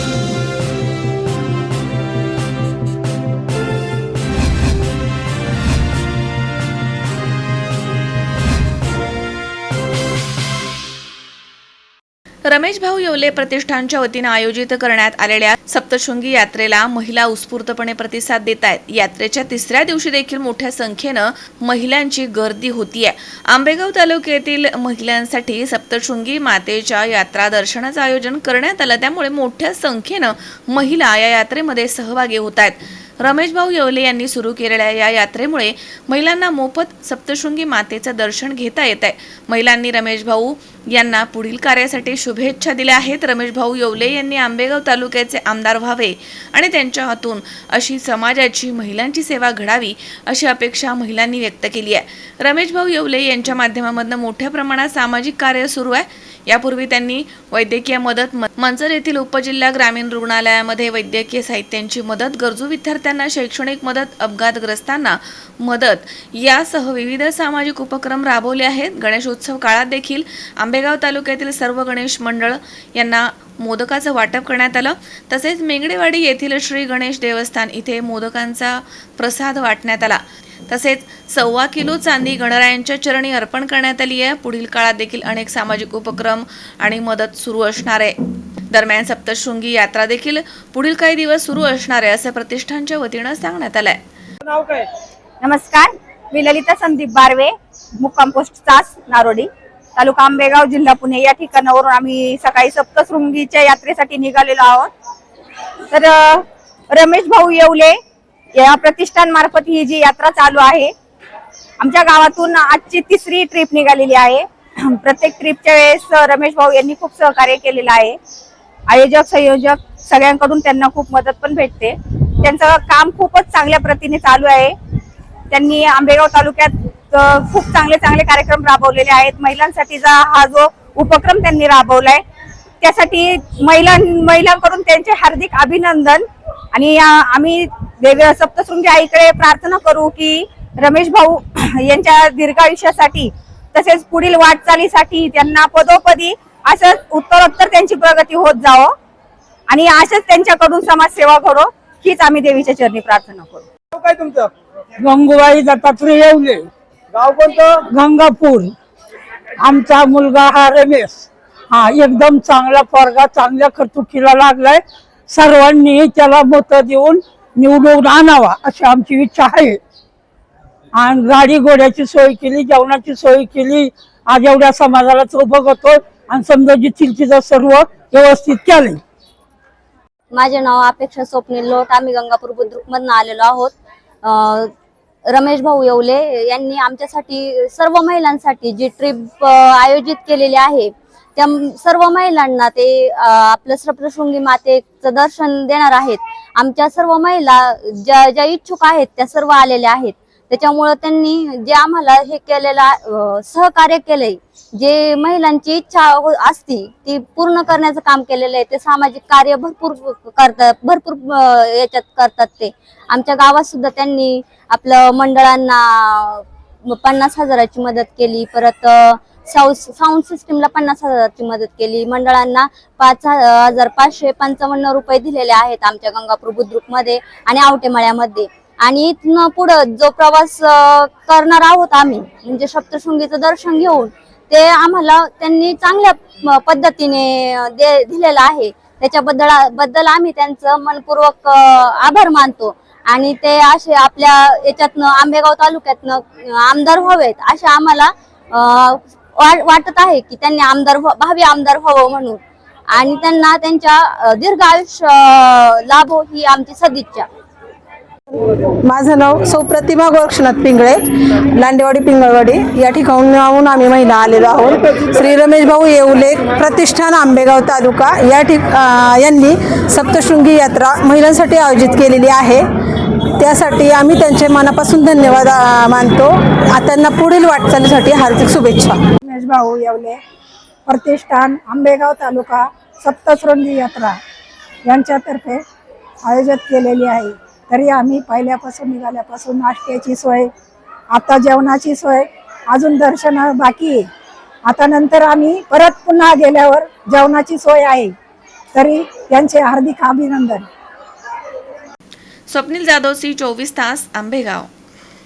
Thank you. Ramesh भाऊ येवले प्रतिष्ठानच्या वतीनं आयोजित करण्यात आलेल्या सप्तशृंगी यात्रेला महिला उत्स्फूर्तपणे प्रतिसाद देत आहेत यात्रेच्या तिसऱ्या दिवशी देखील मोठ्या संख्येनं महिलांची गर्दी होतीये. आंबेगाव तालुक्यातील महिलांसाठी सप्तशृंगी मातेच्या यात्रा दर्शनाचं आयोजन करण्यात आलं. त्यामुळे मोठ्या संख्येनं महिला या यात्रेमध्ये सहभागी होत आहेत रमेश भाऊ येवले यांनी सुरू केलेल्या या यात्रेमुळे महिलांना मोफत सप्तशृंगी मातेचं दर्शन घेता येत आहे. महिलांनी रमेश भाऊ यांना पुढील कार्यासाठी शुभेच्छा दिल्या आहेत. रमेश भाऊ येवले यांनी आंबेगाव तालुक्याचे आमदार व्हावे आणि त्यांच्या हातून अशी समाजाची महिलांची सेवा घडावी अशी अपेक्षा महिलांनी व्यक्त केली आहे. रमेश भाऊ येवले यांच्या माध्यमामधनं मोठ्या प्रमाणात सामाजिक कार्य सुरू आहे. यापूर्वी त्यांनी वैद्यकीय मदत म- मंचर येथील उपजिल्हा ग्रामीण रुग्णालयामध्ये वैद्यकीय साहित्यांची मदत गरजू विद्यार्थ्यांना शैक्षणिक मदत अपघातग्रस्तांना मदत यासह विविध सामाजिक उपक्रम राबवले आहेत. गणेशोत्सव काळात देखील आंबेगाव तालुक्यातील सर्व गणेश मंडळ यांना मोदकाचं वाटप करण्यात आलं. तसेच मेंगडेवाडी येथील श्री गणेश देवस्थान इथे मोदकांचा प्रसाद वाटण्यात आला. तसेच सव्वा किलो चांदी गणरायांच्या चरणी अर्पण करण्यात आली आहे. पुढील काळात देखील अनेक सामाजिक उपक्रम आणि मदत सुरू असणार आहे. दरम्यान सप्तशृंगी यात्रा देखील पुढील काही दिवस सुरू असणार आहे असं प्रतिष्ठानच्या वतीनं सांगण्यात आलंय. नाव काय? नमस्कार मी ललिता संदीप बारवे मुक्काम पोस्ट चास नारोडी तालुका आंबेगाव जिल्हा पुणे. या ठिकाणावरून आम्ही सकाळी सप्तशृंगीच्या यात्रेसाठी निघालेलो आहोत. तर रमेश भाऊ येवले या प्रतिष्ठान मार्फत ही जी यात्रा चालू आहे आमच्या गावातून आजची तिसरी ट्रिप निघालेली आहे. प्रत्येक ट्रिपच्या वेळेस रमेश भाऊ यांनी खूप सहकार्य केलेलं आहे. आयोजक संयोजक सगळ्यांकडून त्यांना खूप मदत पण भेटते. त्यांचं काम खूपच चांगल्या प्रतीने चालू आहे. त्यांनी आंबेगाव तालुक्यात खूप चांगले चांगले कार्यक्रम राबवलेले आहेत. महिलांसाठीचा हा जो उपक्रम त्यांनी राबवलाय त्यासाठी महिलां महिलांकडून त्यांचे हार्दिक अभिनंदन. आणि आम्ही देवी सप्तशृंगी आईकडे प्रार्थना करू की रमेश भाऊ यांच्या दीर्घायुष्यासाठी तसेच पुढील वाटचालीसाठी त्यांना पदोपदी असंच उत्तरोत्तर त्यांची प्रगती होत जावं आणि अशाच त्यांच्याकडून समाजसेवा घडो हीच आम्ही देवीच्या चरणी प्रार्थना करू. काय तुमचं? गंगूबाई दत्तात्रय येवले. गाव कोणतं? गंगापूर. आमचा मुलगा हा रमेश. हा एकदम चांगला पोरगा चांगल्या कर्तुकीला लागलाय. सर्वांनी त्याला मत देऊन निवडून आणावा अशी आमची इच्छा आहे. आणि गाडी घोड्याची सोय केली जेवणाची सोय केली. आज एवढ्या समाजाला चौभग होतो आणि समजा जिथील तिथं सर्व व्यवस्थित केले माझे नाव अपेक्षा स्वप्नील लोट. आम्ही गंगापूर बुद्रुक मधून आलेलो आहोत. रमेश भाऊ येवले यांनी आमच्यासाठी सर्व महिलांसाठी जी ट्रिप आयोजित केलेली आहे त्या सर्व महिलांना ते आपलं सप्तशृंगी मातेचं दर्शन देणार आहेत. आमच्या सर्व महिला ज्या ज्या इच्छुक आहेत त्या सर्व आलेल्या आहेत. त्याच्यामुळं त्यांनी जे आम्हाला हे केलेलं सहकार्य केलंय जे महिलांची इच्छा हो- असती ती पूर्ण करण्याचं काम केलेलं आहे. ते सामाजिक कार्य भरपूर करतात भरपूर याच्यात करतात ते. आमच्या गावात सुद्धा त्यांनी आपलं मंडळांना पन्नास हजाराची मदत केली. परत साऊंड सिस्टीमला पन्नास हजाराची मदत केली. मंडळांना पाच हजार पाचशे पंचावन्न रुपये दिलेले आहेत आमच्या गंगापूर बुद्रुकमध्ये आणि आवटेमाळ्यामध्ये. आणि इथनं पुढं जो प्रवास करणार आहोत आम्ही म्हणजे सप्तशृंगीचं दर्शन घेऊन ते आम्हाला त्यांनी चांगल्या पद्धतीने दे दिलेलं आहे. त्याच्याबद्दल बद्दल आम्ही त्यांचं मनपूर्वक आभार मानतो. आणि ते असे आपल्या याच्यातनं आंबेगाव तालुक्यातनं आमदार व्हावेत असे आम्हाला वाटत आहे की त्यांनी आमदार व्हा- भावी आमदार व्हावं म्हणून. आणि त्यांना त्यांच्या दीर्घ आयुष्य लाभो ही आमची सदिच्छा. माझं नाव सौप्रतिमा गोरक्षनाथ पिंगळे लांडेवाडी पिंगळवाडी. या ठिकाणाहून आम्ही महिला आलेलो आहोत. श्री रमेश भाऊ येवले प्रतिष्ठान आंबेगाव तालुका. या ठिक यांनी सप्तशृंगी यात्रा महिलांसाठी आयोजित केलेली आहे. त्यासाठी आम्ही त्यांचे मनापासून धन्यवाद मानतो. त्यांना पुढील वाटचालीसाठी हार्दिक शुभेच्छा. रमेश भाऊ येवले प्रतिष्ठान आंबेगाव तालुका सप्तशृंगी यात्रा यांच्यातर्फे आयोजित केलेली आहे. तरी आम्ही पहिल्यापासून निघाल्यापासून नाश्त्याची सोय आता जेवणाची सोय अजून दर्शन बाकी आहे. आता नंतर आम्ही परत पुन्हा गेल्यावर जेवणाची सोय आहे. तरी त्यांचे हार्दिक अभिनंदन. स्वप्नील जाधव सी चोवीस तास आंबेगाव.